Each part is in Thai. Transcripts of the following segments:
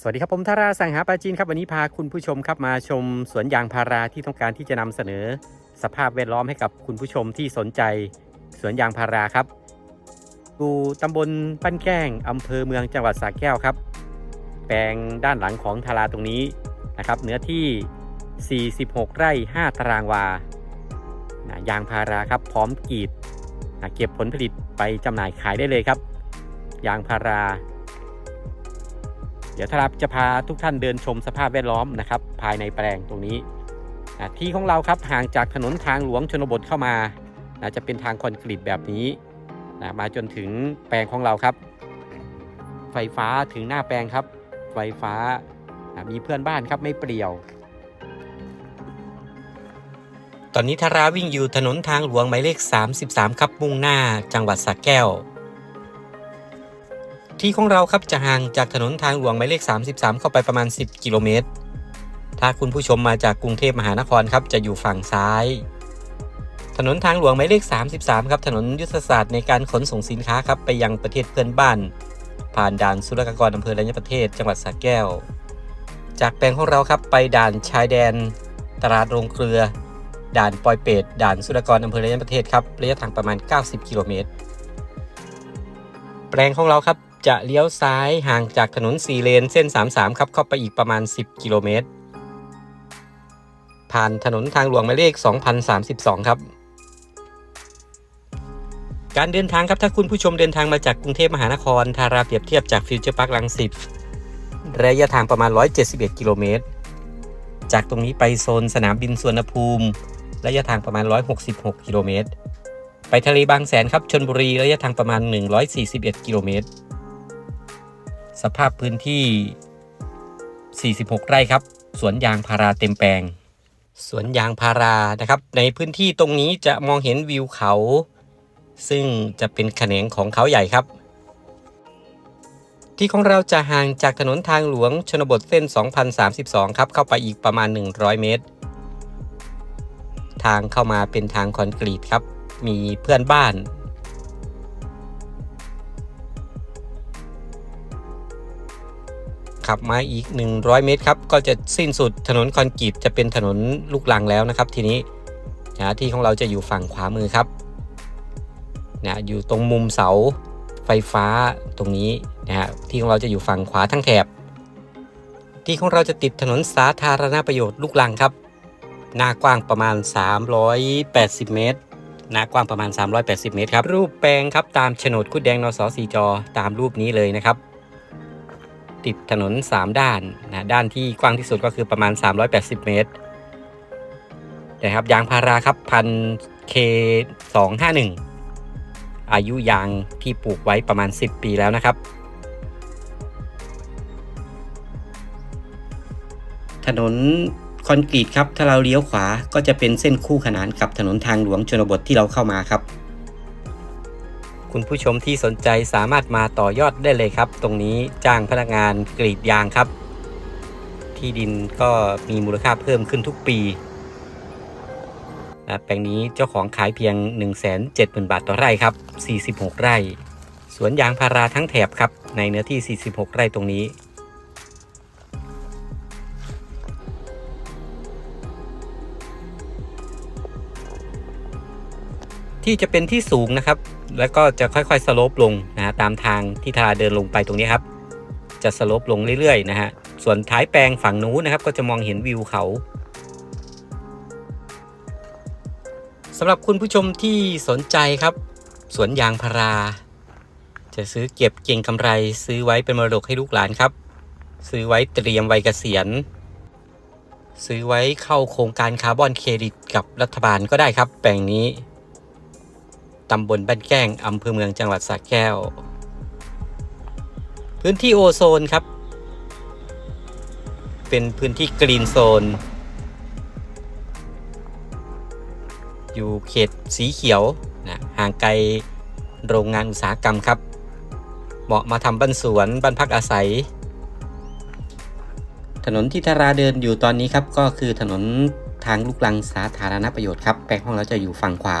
สวัสดีครับผมธาราสังหาปาจีนครับวันนี้พาคุณผู้ชมครับมาชมสวนยางพาราที่ต้องการที่จะนำเสนอ สภาพแวดล้อมให้กับคุณผู้ชมที่สนใจสวนยางพาราครับอยู่ตำบลปั้นแก้งอำเภอเมืองจังหวัดสระแก้วครับ แปลงด้านหลังของทาราตรงนี้นะครับเนื้อที่ 46 ไร่ 5 ตารางวานะยางพาราครับพร้อมกรีดนะเก็บผลผลิตไปจำหน่ายขายได้เลยครับ ยางพารา เดี๋ยวทาราจะพาทุกท่านเดินชมสภาพแวดล้อมนะครับ ภายในแปลงตรงนี้นะที่ของเราครับห่างจากถนนทางหลวงชนบทเข้ามานะจะเป็นทางคอนกรีตแบบนี้นะมาจนถึงแปลงของเราครับ ไฟฟ้าถึงหน้าแปลงครับ ไฟฟ้านะมีเพื่อนบ้านครับไม่เปลี่ยว ตอนนี้ทาราวิ่งอยู่ถนนทางหลวงหมายเลข 33 ครับมุ่งหน้าจังหวัดสระแก้ว ที่ของเราครับจะห่างจากถนนทางหลวงหมายเลข 33 เข้าไปประมาณ 10 กิโลเมตร ถ้าคุณผู้ชมมาจากกรุงเทพมหานครครับจะอยู่ฝั่งซ้าย ถนนทางหลวงหมายเลข 33 ครับถนนยุทธศาสตร์ในการขนส่งสินค้าครับไปยังประเทศเพื่อนบ้าน ผ่านด่านศุลกากรอำเภอระยะประเทศจังหวัดสระแก้ว จากแปลงของเราครับไปด่านชายแดน ตลาดโรงเกลือ ด่านปอยเป็ดด่านศุลกากรอำเภอระยะประเทศครับระยะทางประมาณ 90 กิโลเมตรแปลงของเราครับ จะเลี้ยวซ้ายห่างจากถนน4เลนเส้น 33 ครับเข้าไปอีกประมาณ 10 กิโลเมตร ผ่านถนนทางหลวงหมายเลข 2032 ครับ การเดินทางครับถ้าคุณผู้ชมเดินทางมาจากกรุงเทพมหานครทาราเปรียบเทียบจากฟิวเจอร์พาร์คลังสิตระยะทางประมาณ 171 กิโลเมตร จากตรงนี้ไปโซนสนามบินสวนภูมิ ระยะทางประมาณ 166 กิโลเมตร ไปทะเลบางแสนครับชนบุรีระยะทางประมาณ 141 กิโลเมตร สภาพพื้นที่ 46 ไร่ครับ สวนยางพาราเต็มแปลง สวนยางพารานะครับ ในพื้นที่ตรงนี้จะมองเห็นวิวเขา ซึ่งจะเป็นแขนงของเขาใหญ่ครับ ที่ของเราจะห่างจากถนนทางหลวงชนบทเส้น 2032 ครับ เข้าไปอีกประมาณ 100 เมตร ทางเข้ามาเป็นทางคอนกรีตครับ มีเพื่อนบ้าน ขับมาอีก 100 เมตรครับก็จะสิ้นสุดถนนคอนกรีตจะเป็นถนนลูกลังแล้วนะครับ ทีนี้นะที่ของเราจะอยู่ฝั่งขวามือครับนะอยู่ตรงมุมเสาไฟฟ้าตรงนี้นะฮะที่ของเราจะอยู่ฝั่งขวาทั้งแถบ ที่ของเราจะติดถนนสาธารณประโยชน์ลูกลังครับ หน้ากว้างประมาณ 380 เมตรหน้ากว้างประมาณ 380 เมตรครับรูปแปลงครับตามโฉนดคุดแดงนสสีจอตามรูปนี้เลยนะครับ ติดถนน 3 ด้านนะด้านที่กว้างที่สุดก็คือประมาณ 380 เมตรนะครับยางพาราครับพันเค251อายุยางที่ปลูกไว้ประมาณ 10 ปีแล้วนะครับ ถนนคอนกรีตครับถ้าเราเลี้ยวขวาก็จะเป็นเส้นคู่ขนานกับถนนทางหลวงชนบทที่เราเข้ามาครับ คุณผู้ชมที่สนใจสามารถมาต่อยอดได้เลยครับ ตรงนี้จ้างพนักงานกรีดยางครับ ที่ดินก็มีมูลค่าเพิ่มขึ้นทุกปีนะแปลงนี้เจ้าของขายเพียง 170,000 บาทต่อไร่ครับ 46 ไร่ สวนยางพาราทั้งแถบครับ ในเนื้อที่ 46 ไร่ตรงนี้ ที่จะเป็นที่สูงนะครับ แล้วก็จะค่อยๆสโลปลงนะฮะตามทางที่ทาราเดินลงไปตรงนี้ครับ จะสโลปลงเรื่อยๆนะฮะส่วนท้ายแปลงฝั่งนู้นนะครับ ก็จะมองเห็นวิวเขาสำหรับคุณผู้ชมที่สนใจครับ สวนยางพารา จะซื้อเก็บเก่งกำไรซื้อไว้เป็นมรดกให้ลูกหลานครับ ซื้อไว้เตรียมไวัยเกษียณซื้อไว้เข้าโครงการคาร์บอนเครดิตกับรัฐบาลก็ได้ครับ แปลงนี้ ตำบลบ้านแก้งอำเภอเมืองจังหวัดสระแก้ว พื้นที่โอโซนครับ เป็นพื้นที่กรีนโซน อยู่เขตสีเขียวนะห่างไกลโรงงานอุตสาหกรรมครับ เหมาะมาทำบ้านสวนบ้านพักอาศัย ถนนที่ทาราเดินอยู่ตอนนี้ครับก็คือถนนทางลูกลังสาธารณประโยชน์ครับแปลงของเราจะอยู่ฝั่งขวา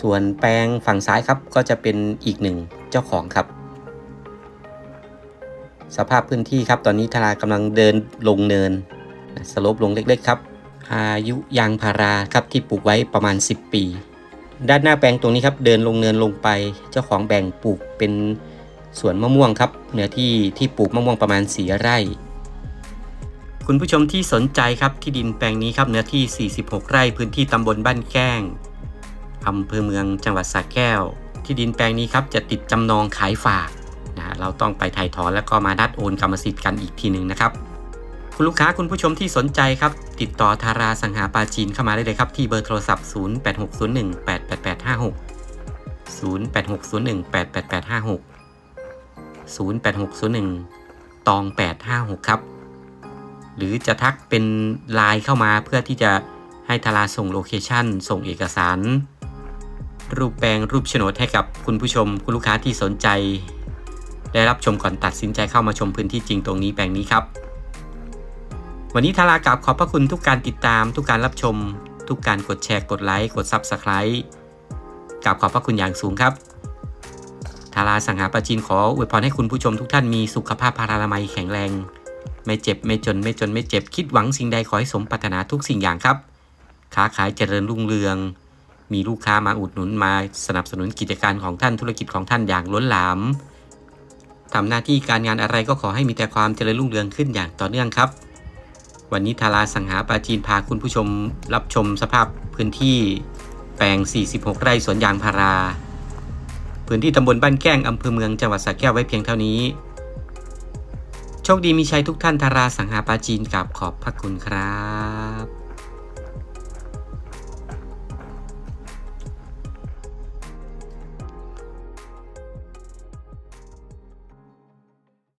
ส่วนแปลงฝั่งซ้ายครับก็จะเป็นอีกหนึ่งเจ้าของครับ สภาพพื้นที่ครับตอนนี้ทารากำลังเดินลงเนิน สลปลงเล็กๆครับ อายุยางพาราครับที่ปลูกไว้ประมาณ 10 ปี ด้านหน้าแปลงตรงนี้ครับเดินลงเนินลงไป เจ้าของแบ่งปลูกเป็นสวนมะม่วงครับเนื้อที่ที่ปลูกมะม่วงประมาณ4ไร่ คุณผู้ชมที่สนใจครับที่ดินแปลงนี้ครับเนื้อที่ 46 ไร่พื้นที่ตำบลบ้านแก้ง อำเภอเมืองจังหวัดสระแก้ว ที่ดินแปลงนี้ครับจะติดจำนองขายฝากนะเราต้องไปถ่ายถอนแล้วก็มานัดโอนกรรมสิทธิ์กันอีกทีหนึ่งนะครับ คุณลูกค้าคุณผู้ชมที่สนใจครับ ติดต่อทาราสังหาปาจีนเข้ามาได้เลยครับ ที่เบอร์โทรศัพท์ 0860188856 0860188856 0860ตอง 856 ครับ หรือจะทักเป็นไลน์เข้ามาเพื่อที่จะให้ทาราส่งโลเคชั่นส่งเอกสาร รูปแปลงรูปโฉนดให้กับคุณผู้ชม คุณลูกค้าที่สนใจ ได้รับชมก่อนตัดสินใจเข้ามาชมพื้นที่จริงตรงนี้แปลงนี้ครับ วันนี้ทารากราบขอบพระคุณทุกการติดตาม ทุกการรับชม ทุกการกดแชร์กดไลค์กด Subscribe กราบขอบพระคุณอย่างสูงครับทาราสังหาปาจีนขออวยพรให้คุณผู้ชมทุกท่านมีสุขภาพพารานามัยแข็งแรง ไม่เจ็บไม่จนไม่จนไม่เจ็บคิดหวังสิ่งใดขอให้สมปรารถนาทุกสิ่งอย่างครับ ค้าขายเจริญรุ่งเรือง มีลูกค้ามาอุดหนุนมาสนับสนุนกิจการของท่านธุรกิจของท่านอย่างล้นหลามทำหน้าที่การงานอะไรก็ขอให้มีแต่ความเจริญรุ่งเรืองขึ้นอย่างต่อเนื่องครับ วันนี้ทาราสังหาปาจีนพาคุณผู้ชมรับชมสภาพพื้นที่แปลง 46 ไร่สวนยางพารา พื้นที่ตำบลบ้านแก้งอำเภอเมืองจังหวัดสระแก้วไว้เพียงเท่านี้ โชคดีมีชัยทุกท่านทาราสังหาปาจีนกับขอบพระคุณครับ